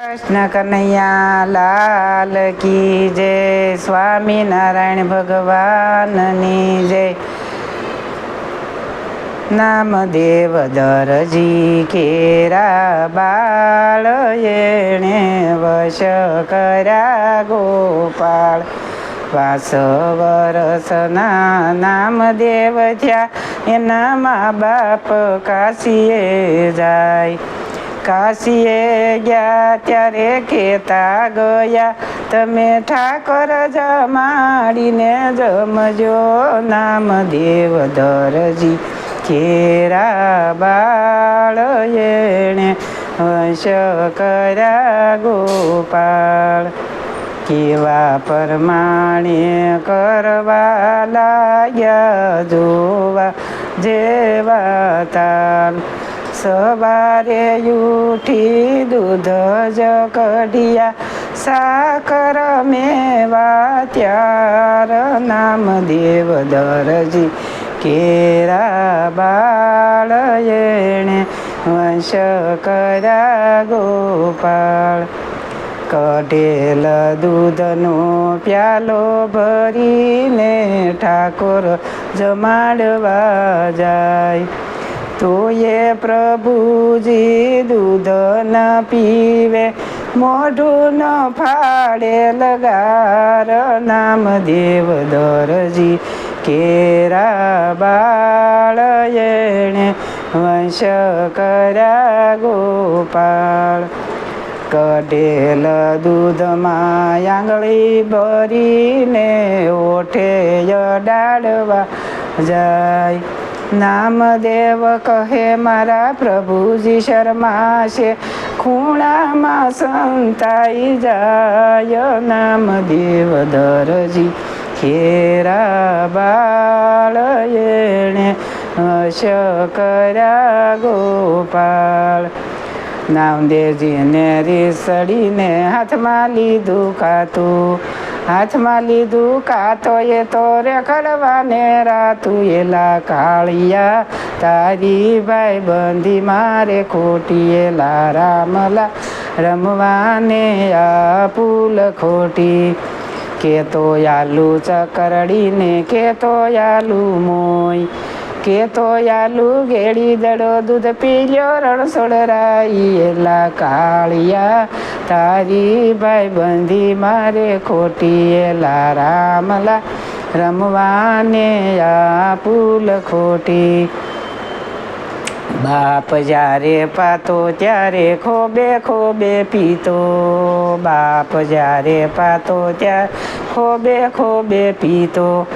કૃષ્ણ કનૈયા, લાલ કી જય સ્વામિનારાયણ ભગવાનની જય. નામદેવ દરજી કેરા બાળ, એણે વશ કર્યા ગોપાળ. વાસ વરસના નામદેવ થયા એના મા બાપ કાશીએ જાય. કાશીએ ગયા ત્યારે કેતા ગયા. તમે ઠાકોર જમાડીને જમજો નામ દેવ દરજી ખેરા બાળ એણે વંશ કર્યા ગોપાળ. કેવા પરમાણે કરવા લાગ્યા જોવા જેવા તાલ. સવારે ઉઠી દૂધ જ કઢિયા, સાકર મેવા, ત્યાર નામ દેવ દરજી, કેરા બાળ એણે વંશ કર્યા ગોપાળ. કઢેલ દૂધનો પ્યાલો ભરીને ઠાકોર જમાડવા જાય. તો એ પ્રભુજી દૂધ ન પીવે, મોઢું ન ફાડે, લગાર નામ દેવ દરજી. કેરા બાળ એણે વંશ કર્યા ગોપાળ. કઢેલ દૂધમાં આંગળી ભરીને ઓઠે ડાળવા જાય. નામદેવ કહે મારા પ્રભુજી શર્માશે, ખૂણામાં સંતાઈ જાય નામદેવ દરજી. ખેરા બાળ એણે કર્યા ગોપાળ નામદેવજીને રીસડીને હાથમાં લીધું કાતું. હાથમાં લીધું કાતો એ તો રેખડવાને રાતું. એલા કાળિયા, તારી ભાઈ બંધી મારે ખોટી. એલા રામલા રમવાને આ પુલ ખોટી. કે તો આલુ ચકરડીને કે તો આલુ મોય કે આલુ ગેડી દડો દૂધ પીલ્યો રણસોડ એલા કાળિયા. તારી ભાઈ બંધી મારે ખોટી એલા રામલા. રમવાને આ પુલ ખોટી. બાપ જ્યારે પાતો ત્યારે ખોબે ખોબે પીતો. બાપ જ્યારે પાતો ત્યારે ખોબે ખોબે પીતો.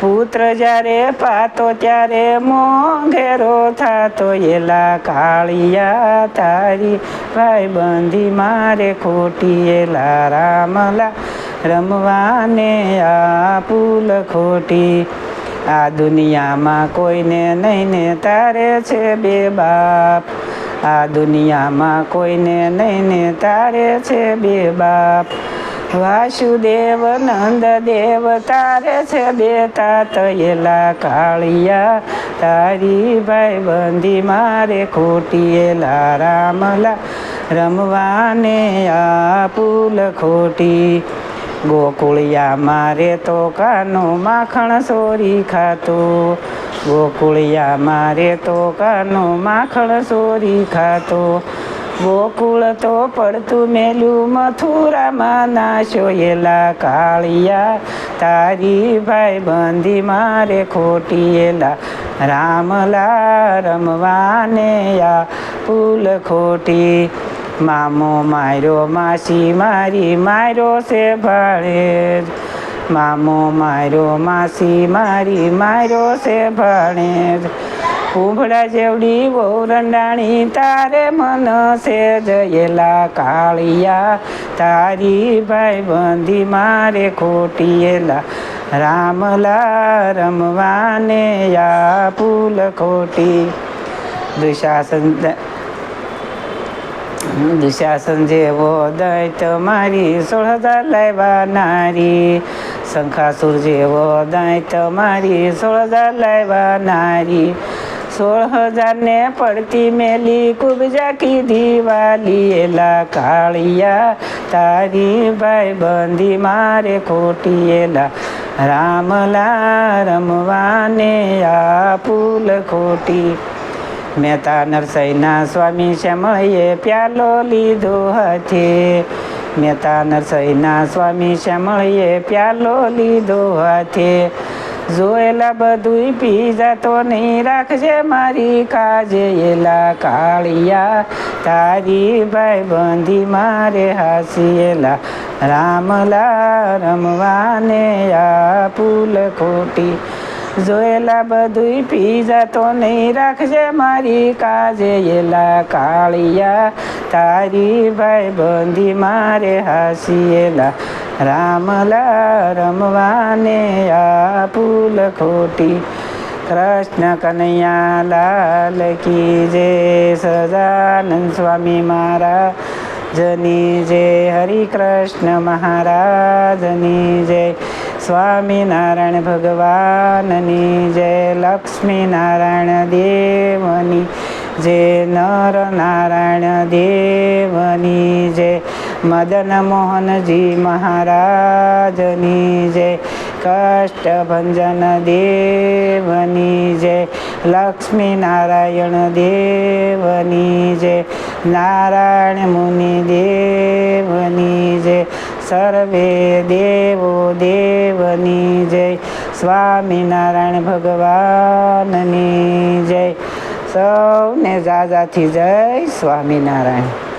પુત્ર જ્યારે પાતો ત્યારે મોંઘેરો થાતો, એલા કાળિયા તારી ભાઈ બંધી મારે ખોટી, એલા રામલા રમવાને આ પુલ ખોટી. આ દુનિયામાં કોઈને નહીં ને તારે છે બે બાપ. આ દુનિયામાં કોઈને નહીં ને તારે છે બે બાપ. વાસુદેવ નંદ દેવ તારે છે બેટા તયેલા કાળિયા. તારી ભાઈ બંધી મારે ખોટી એલા રામલા. રમવાને આ પુલ ખોટી. ગોકુળિયા મારે તો કાનો માખણ સોરી ખાતો. ગોકુળિયા મારે તો કાનો માખણ સોરી ખાતો. ગોકુળ તો પડતું મેલું, મથુરામાં નાશોયેલા કાળિયા. તારી ભાઈ બંધી મારે ખોટીએલા રામલા રમવાને યા પુલ ખોટી. મામો માર્યો માસી, મારી માર્યો છે ભાળે મામો માર્યો માસી, મારી માર્યો છે ભાણે ઉભડા જેવડી બહુ રંડાણી તારે મન છે જયેલા કાળિયા તારી ભાઈ બંધી મારે ખોટી એલા રામલા રમવાને આ પુલ ખોટી દુશાસન દુશાસન જેવો દૈત મારી સોળ હજાર લાવ્યા નારી શંખાસુર જેવો દૈત મારી સોળ હજાર લાવ્યા નારી સોળ હજારને પડતી મેલી કુબજા કીધી વાલી કાળિયા, તારી ભાઈ બંધી મારે ખોટી, એલા રામલા રમવાને આ ફૂલ ખોટી. મહેતા નરસૈના સ્વામી શ્યામળીએ પ્યાલો લીધો હાથે. મહેતા નરસૈના સ્વામી શ્યામળીએ પ્યાલો લીધો હાથે. જોયેલા બધું પી જતો નહીં રાખજે મારી કાજે એલા કાળિયા. તારી ભાઈ બંધી મારે હાસીએલા. રામલા રમવાને આ પુલ ખોટી જોયેલા બધું પી જતો નહીં રાખજે મારી કાજે એલા કાળિયા. તારી ભાઈ બંધી મારે હાસીએલા રામલા રમવાને આ ફૂલ ખોટી. કૃષ્ણ કનૈયા લાલ કી જે સજાનંદ સ્વામી મારા જની જય હરિ કૃષ્ણ મહારાજની જય સ્વામિનારાયણ ભગવાનની જય લક્ષ્મી નારાયણ દેવની જય નર નારાયણ દેવની જય મદન મોહનજી મહારાજની જય, કષ્ટભંજન દેવની જય લક્ષ્મી નારાયણ દેવની જય, નારાયણ મુનિ દેવની જય સર્વે દેવો દેવની જય સ્વામિનારાયણ ભગવાનની જય સૌને જાજાથી જય સ્વામિનારાયણ